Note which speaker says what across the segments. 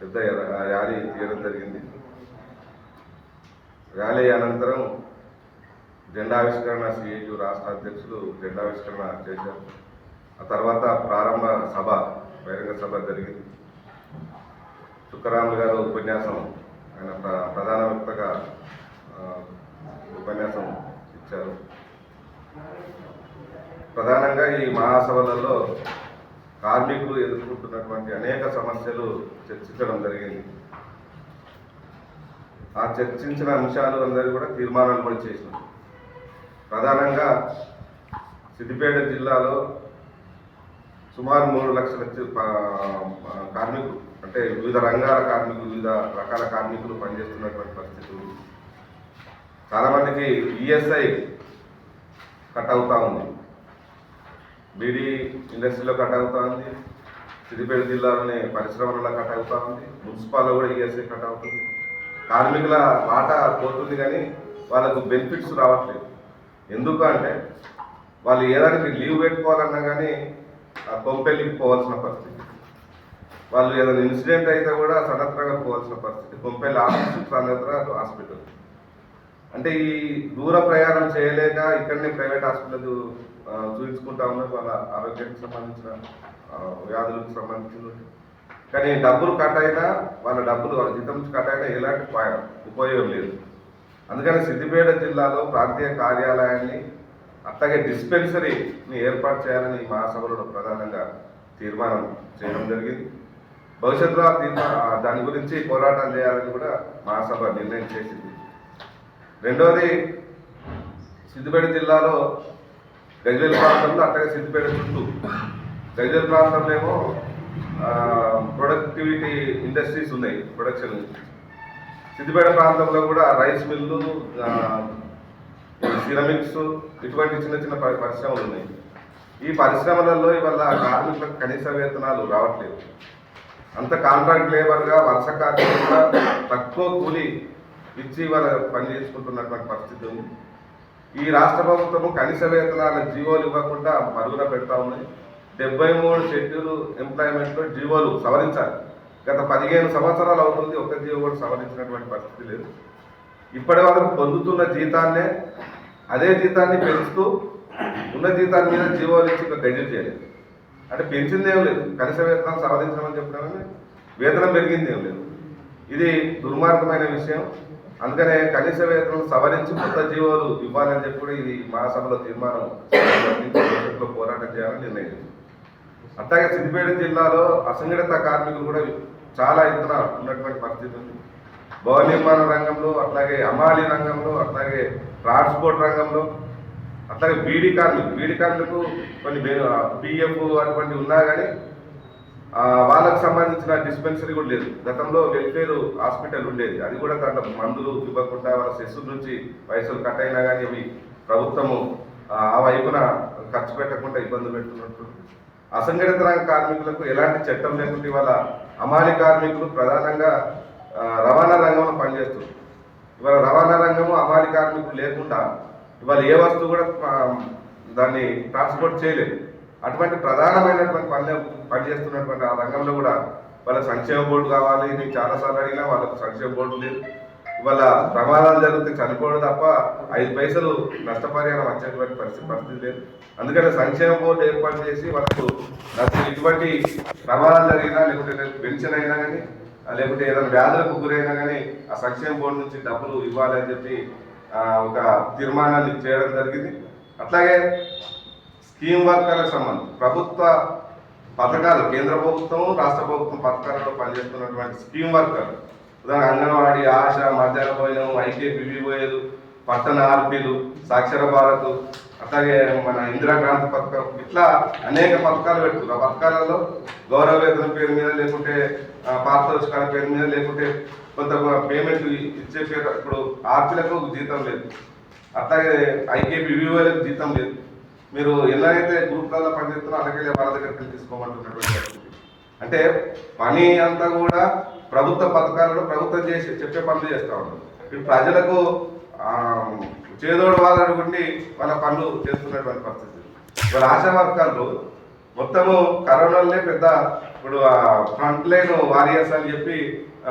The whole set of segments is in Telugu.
Speaker 1: పెద్ద ర్యాలీ తీయడం జరిగింది. ర్యాలీ అనంతరం జెండావిష్కరణ సిఐటి రాష్ట్ర అధ్యక్షులు జెండావిష్కరణ చేశారు. ఆ తర్వాత ప్రారంభ సభ బహిరంగ సభ జరిగింది. చుక్కరాములు గారు ఉపన్యాసం ఆయన ప్ర- ప్రధాన వక్తగా ఉపన్యాసం ఇచ్చారు. ప్రధానంగా ఈ మహాసభలలో కార్మికులు ఎదుర్కొంటున్నటువంటి అనేక సమస్యలు చర్చించడం జరిగింది. ఆ చర్చించిన అంశాలు అందరూ కూడా తీర్మానాలు కూడా చేసినాం. ప్రధానంగా సిద్దిపేట జిల్లాలో సుమారు మూడు లక్షల కార్మికులు అంటే వివిధ రంగాల కార్మికులు వివిధ రకాల కార్మికులు పనిచేస్తున్నటువంటి పరిస్థితి ఉంది. చాలామందికి ఈఎస్ఐ కట్ అవుతూ ఉంది. బీడీ ఇండస్ట్రీలో కట్ అవుతూ ఉంది. సిద్దిపేట జిల్లాలోని పరిశ్రమలలో కట్ అవుతా ఉంది. మున్సిపాల్లో కూడా ఈఎస్ఐ కట్ అవుతుంది. కార్మికుల వాటా పోతుంది కానీ వాళ్ళకు బెనిఫిట్స్ రావట్లేదు. ఎందుకు అంటే వాళ్ళు ఏదానికి లీవ్ పెట్టుకోవాలన్నా కానీ ఆ కొంపెల్లికి పోవాల్సిన పరిస్థితి. వాళ్ళు ఏదైనా ఇన్సిడెంట్ అయితే కూడా సనత్రగా పోవాల్సిన పరిస్థితి. కొంపెల్లి ఆఫీస్ సన్నత్ర హాస్పిటల్. అంటే ఈ దూర ప్రయాణం చేయలేక ఇక్కడనే ప్రైవేట్ హాస్పిటల్ చూపించుకుంటా ఉన్నారు వాళ్ళ ఆరోగ్యానికి సంబంధించిన వ్యాధులకు సంబంధించిన కానీ డబ్బులు కట్ అయినా వాళ్ళ డబ్బులు వాళ్ళ జీతం కట్ అయినా ఎలాంటి ఉపయోగం లేదు. అందుకని సిద్దిపేట జిల్లాలో ప్రాంతీయ కార్యాలయాన్ని అట్లాగే డిస్పెన్సరీని ఏర్పాటు చేయాలని ఈ మహాసభలో ప్రధానంగా తీర్మానం చేయడం జరిగింది. భవిష్యత్తులో తీర్మా దాని గురించి పోరాటం చేయాలని కూడా మహాసభ నిర్ణయం చేసింది. రెండవది సిద్దిపేట జిల్లాలో గజ్వేల్ ప్రాంతంలో అట్లాగే సిద్దిపేట చుట్టూ గజ్వేల్ ప్రాంతంలో ఏమో ప్రొడక్టివిటీ ఇండస్ట్రీస్ ఉన్నాయి ప్రొడక్షన్ సిద్దిపేట ప్రాంతంలో కూడా రైస్ మిల్లు సిరమిక్స్ ఇటువంటి చిన్న చిన్న పరిశ్రమలు ఉన్నాయి. ఈ పరిశ్రమలలో ఇవాళ కార్మికులకు కనీస వేతనాలు రావట్లేదు. అంత కాంట్రాక్ట్ లేబర్గా వలస కార్మికులుగా తక్కువ కూలి ఇచ్చి వాళ్ళ పని చేసుకుంటున్నటువంటి పరిస్థితి ఉంది. ఈ రాష్ట్ర ప్రభుత్వము కనీస వేతనాల జీవోలు ఇవ్వకుండా మరుగున పెడతా ఉన్నాయి డెబ్బై మూడు షెడ్యూల్ ఎంప్లాయ్మెంట్లో జీవోలు సవరించాలి. గత పదిహేను సంవత్సరాలు అవుతుంది ఒక్క జీవో కూడా సవరించినటువంటి పరిస్థితి లేదు. ఇప్పటి వరకు పొందుతున్న జీతాన్నే అదే జీతాన్ని పెంచుతూ ఉన్న జీతాన్ని మీద జీవోలు ఇచ్చి ఇంకా గజెట్ చేయలేదు అంటే పెంచింది ఏం లేదు. కనీస వేతనం సవరించమని చెప్పినా వేతనం పెరిగింది ఏం లేదు. ఇది దుర్మార్గమైన విషయం. అందుకనే కనీస వేతనం సవరించి కొత్త జీవోలు ఇవ్వాలని చెప్పి కూడా ఇది మహాసభలో తీర్మానం పోరాటం చేయాలని నిర్ణయించింది. అట్లాగే సిద్దిపేట జిల్లాలో అసంఘటిత కార్మికులు కూడా చాలా ఎత్తున ఉన్నటువంటి పరిస్థితి ఉంది. భవన నిర్మాణ రంగంలో అట్లాగే అమాలి రంగంలో అట్లాగే ట్రాన్స్పోర్ట్ రంగంలో అట్లాగే బీడీ కార్మికులు. బీడీ కార్మికులకు కొన్ని పిఎఫ్ అటువంటి ఉన్నా కానీ వాళ్ళకు సంబంధించిన డిస్పెన్సరీ కూడా లేదు. గతంలో వెల్ఫేర్ హాస్పిటల్ ఉండేది. అది కూడా దాంట్లో మందులు ఇవ్వకుండా వాళ్ళ సెస్సు నుంచి పైసలు కట్ అయినా కానీ అవి ప్రభుత్వము ఆ ఆ వైపున ఖర్చు పెట్టకుండా ఇబ్బంది పెడుతున్నట్టు అసంఘటిత రంగ కార్మికులకు ఎలాంటి చట్టం లేకుండా ఇవాళ అమాలి కార్మికులు ప్రధానంగా రవాణా రంగంలో పనిచేస్తుంది ఇవాళ రవాణా రంగము అమాలి కార్మికులు లేకుండా ఇవాళ ఏ వస్తువు కూడా దాన్ని ట్రాన్స్పోర్ట్ చేయలేదు. అటువంటి ప్రధానమైనటువంటి పనులు పనిచేస్తున్నటువంటి ఆ రంగంలో కూడా వాళ్ళ సంక్షేమ బోర్డు కావాలి నేను చాలాసార్లు అడిగినా వాళ్ళకు సంక్షేమ బోర్డు లేదు. ఇవాళ ప్రమాదాలు జరిగితే చనిపోవడం తప్ప ఐదు పైసలు నష్టపరిహారం వచ్చేటువంటి పరిస్థితి పరిస్థితి లేదు. అందుకని సంక్షేమ బోర్డు ఏర్పాటు చేసి వాళ్ళకు నాకు ఇటువంటి ప్రమాదాలు జరిగినా లేకుంటే పెన్షన్ అయినా కానీ లేకుంటే ఏదైనా వ్యాధులకు గురైనా కానీ ఆ సంక్షేమ బోర్డు నుంచి డబ్బులు ఇవ్వాలని చెప్పి ఒక తీర్మానాన్ని చేయడం జరిగింది. అట్లాగే స్కీమ్ వర్కర్లకు సంబంధం ప్రభుత్వ పథకాలు కేంద్ర ప్రభుత్వం రాష్ట్ర ప్రభుత్వం పథకాలలో పనిచేస్తున్నటువంటి స్కీమ్ వర్కర్ అంగన్వాడీ ఆశ మధ్యాహ్న భోజనం ఐకే పోయేది పట్టణ ఆర్పీలు సాక్షర భారత్ అట్లాగే మన ఇందిరాక్రాంతి పథకం ఇట్లా అనేక పథకాలు పెడుతున్నారు. ఆ పథకాలలో గౌరవ వేతనం పేరు మీద లేకుంటే ఆ, పారితోషికాల పేరు మీద లేకుంటే కొంత పేమెంట్ ఇచ్చే పేరు ఇప్పుడు ఆర్పీలకు జీతం లేదు. అట్లాగే ఐకేపీ జీతం లేదు. మీరు ఎలా అయితే గ్రూప్లలో పనిచేస్తున్నారో అలాగే వాళ్ళ దగ్గరికి తీసుకోమంటున్నటువంటి అంటే పని అంతా కూడా ప్రభుత్వ పథకాలలో ప్రభుత్వం చేసి చెప్పే పనులు చేస్తూ ఉన్నారు ఇప్పుడు ప్రజలకు చేదోడు వాళ్ళని వాళ్ళ పనులు చేస్తున్నటువంటి పరిస్థితి. ఇప్పుడు ఆశా వర్గాలు మొత్తము కరోనాలనే పెద్ద ఇప్పుడు ఫ్రంట్ లైన్ వారియర్స్ అని చెప్పి ఆ,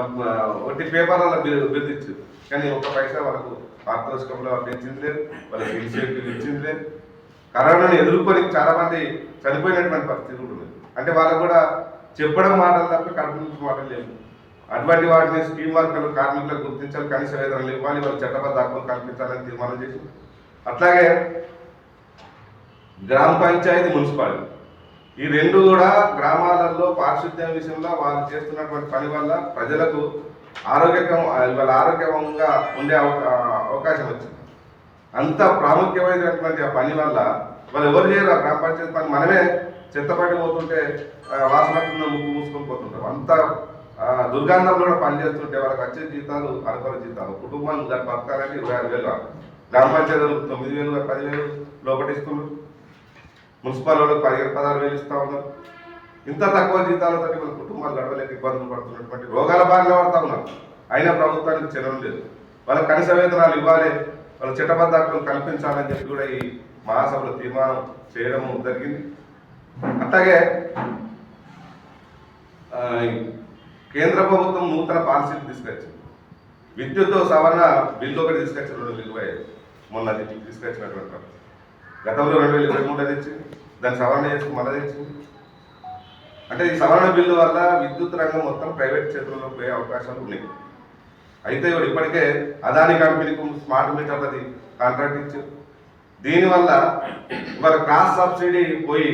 Speaker 1: ఒకటి పేపర్లలో బెదిరించు కానీ ఒక్క పైసా వాళ్ళకు పారితోషికంలో పెంచింది లేదు వాళ్ళకి ఇనిషియేటివ్ ఇచ్చింది లేదు. కరోనాను ఎదుర్కొని చాలామంది చనిపోయినటువంటి పరిస్థితి ఉంటుంది. అంటే వాళ్ళకు కూడా చెప్పడం మాటలు తప్ప కల్పించడం మాటలు లేవు అటువంటి వాటిని స్కీమ్ వర్కర్లు కార్మికులకు గుర్తించాలి కనీస వేతనాలు ఇవ్వాలి వాళ్ళు చట్టబద్ధ హక్కులు కల్పించాలని తీర్మానం చేసి అట్లాగే గ్రామ పంచాయతీ మున్సిపాలిటీ. ఈ రెండు కూడా గ్రామాలలో పారిశుద్ధ్యం విషయంలో వాళ్ళు చేస్తున్నటువంటి పని వల్ల ప్రజలకు ఆరోగ్యకం వాళ్ళ ఆరోగ్యంగా ఉండే అవకాశం వచ్చింది. అంత ప్రాముఖ్యమైనటువంటి ఆ పని వల్ల వాళ్ళు ఎవరు చేయరు ఆ గ్రామ పంచాయతీ పని? మనమే చెత్తపడి పోతుంటే ఆ, వాసన ముక్కు మూసుకొని పోతుంటాం అంత ఆ, దుర్గంధంలో కూడా పనిచేస్తుంటే వాళ్ళకి వచ్చే జీతాలు అరకొర జీతాలు. కుటుంబం దాన్ని బతకాలంటే ఇరవై ఆరు వేలు గ్రామ పంచాయతీలు తొమ్మిది వేలు పదివేలు లోపటిస్తున్నారు మున్సిపల్ వాళ్ళకి పదిహేను పదహారు వేలు ఇస్తూ ఉన్నారు. ఇంత తక్కువ జీతాలతో వాళ్ళ కుటుంబాలు గడవలేక ఇబ్బందులు పడుతున్నటువంటి రోగాల బారిన పడతా ఉన్నారు. అయినా ప్రభుత్వానికి చర్యలు లేదు. వాళ్ళకి కనీస వేతనాలు ఇవ్వాలి. వాళ్ళ చట్టబద్ధ కల్పించాలని చెప్పి కూడా ఈ మహాసభలో తీర్మానం చేయడం జరిగింది. అట్లాగే కేంద్ర ప్రభుత్వం నూతన పాలసీలు తీసుకొచ్చింది. విద్యుత్ సవరణ బిల్లు ఒకటి తీసుకొచ్చింది రెండు వేల ఇరవై మొన్న తీసుకొచ్చినటువంటి గతంలో రెండు వేల ఇరవై మూడు తెచ్చింది దాన్ని సవరణ చేసి మళ్ళీ తెచ్చింది అంటే ఈ సవరణ బిల్లు వల్ల విద్యుత్ రంగం మొత్తం ప్రైవేట్ చేతుల్లో పోయే అవకాశాలు ఉన్నాయి. అయితే ఇప్పుడు ఇప్పటికే అదాని కంపెనీకి స్మార్ట్ మీటర్లది కాంట్రాక్ట్ ఇచ్చారు దీనివల్ల ఇవాళ క్రాస్ సబ్సిడీ పోయి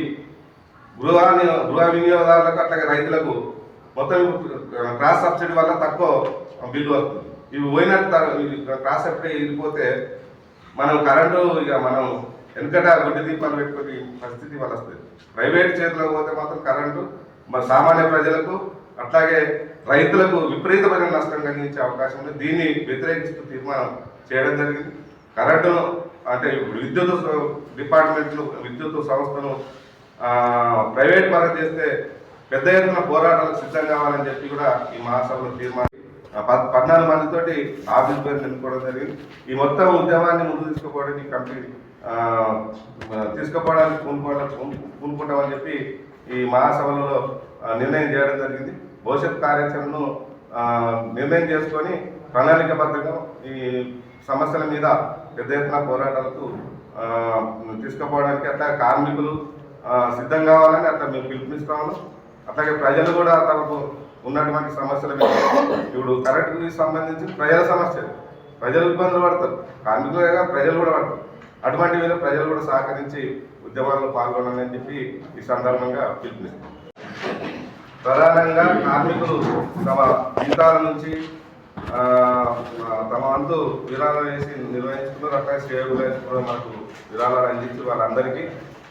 Speaker 1: గృహ గృహ వినియోగదారులకు అట్లాగే రైతులకు మొత్తం క్రాస్ సబ్సిడీ వల్ల తక్కువ బిల్లు వస్తుంది. ఇవి పోయినట్టు ఇవి క్రాస్ సబ్సిడీ వెళ్ళిపోతే మనం కరెంటు ఇక మనం వెనుకట గుడ్డి దీపాలు పెట్టుకుని పరిస్థితి వల్ల వస్తుంది. ప్రైవేట్ చేతిలో పోతే మాత్రం కరెంటు మరి సామాన్య ప్రజలకు అట్లాగే రైతులకు విపరీతమైన నష్టం కలిగించే అవకాశం ఉంది. దీన్ని వ్యతిరేకిస్తూ తీర్మానం చేయడం జరిగింది. కరెంటును అంటే విద్యుత్ డిపార్ట్మెంట్లు విద్యుత్ సంస్థను ఆ, ప్రైవేట్ పరం చేస్తే పెద్ద ఎత్తున పోరాటాలకు సిద్ధం కావాలని చెప్పి కూడా ఈ మహాసభలో తీర్మానం పద్- పద్నాలుగు మందితోటి ఆఫీస్ పేరు నిలుపుకోవడం జరిగింది. ఈ మొత్తం ఉద్యమాన్ని ముందు తీసుకుపోవడానికి కంపెనీ తీసుకుపోవడానికి పూనుకోవడానికి పూనుకుంటామని చెప్పి ఈ మహాసభలలో నిర్ణయం చేయడం జరిగింది. భవిష్యత్ కార్యాచరణను నిర్ణయం చేసుకొని ప్రణాళికబద్ధంగా ఈ సమస్యల మీద పెద్ద ఎత్తున పోరాటాలకు తీసుకుపోవడానికి అట్లా కార్మికులు సిద్ధం కావాలని అట్లా మేము పిలుపునిస్తాము అట్లాగే ప్రజలు కూడా తమకు ఉన్నటువంటి సమస్యల మీద ఇప్పుడు కరెంటుకి సంబంధించి ప్రజల సమస్యలు ప్రజలు ఇబ్బందులు పడతారు. కార్మికులుగా ప్రజలు కూడా పడతారు. అటువంటి మీద ప్రజలు కూడా సహకరించి ఉద్యమాల్లో పాల్గొనాలని చెప్పి ఈ సందర్భంగా పిలుపునిస్తాం. ప్రధానంగా కార్మికులు తమ జీతాల నుంచి తమ వంతు విరాళాలు వేసి నిర్వహించుకున్నారు అట్లాగే సేవలు కూడా మనకు విరాళాలు అందించి వాళ్ళందరికీ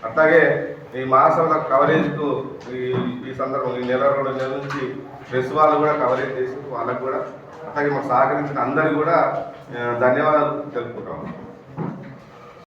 Speaker 1: అట్లాగే ఈ మహాసభల కవరేజ్కు ఈ ఈ సందర్భంలో ఈ నెల రెండు నెలల నుంచి ప్రెస్ వాళ్ళు కూడా కవరేజ్ చేసి వాళ్ళకు కూడా అట్లాగే మాకు సహకరించిన అందరికీ కూడా ధన్యవాదాలు తెలుపుకుంటాం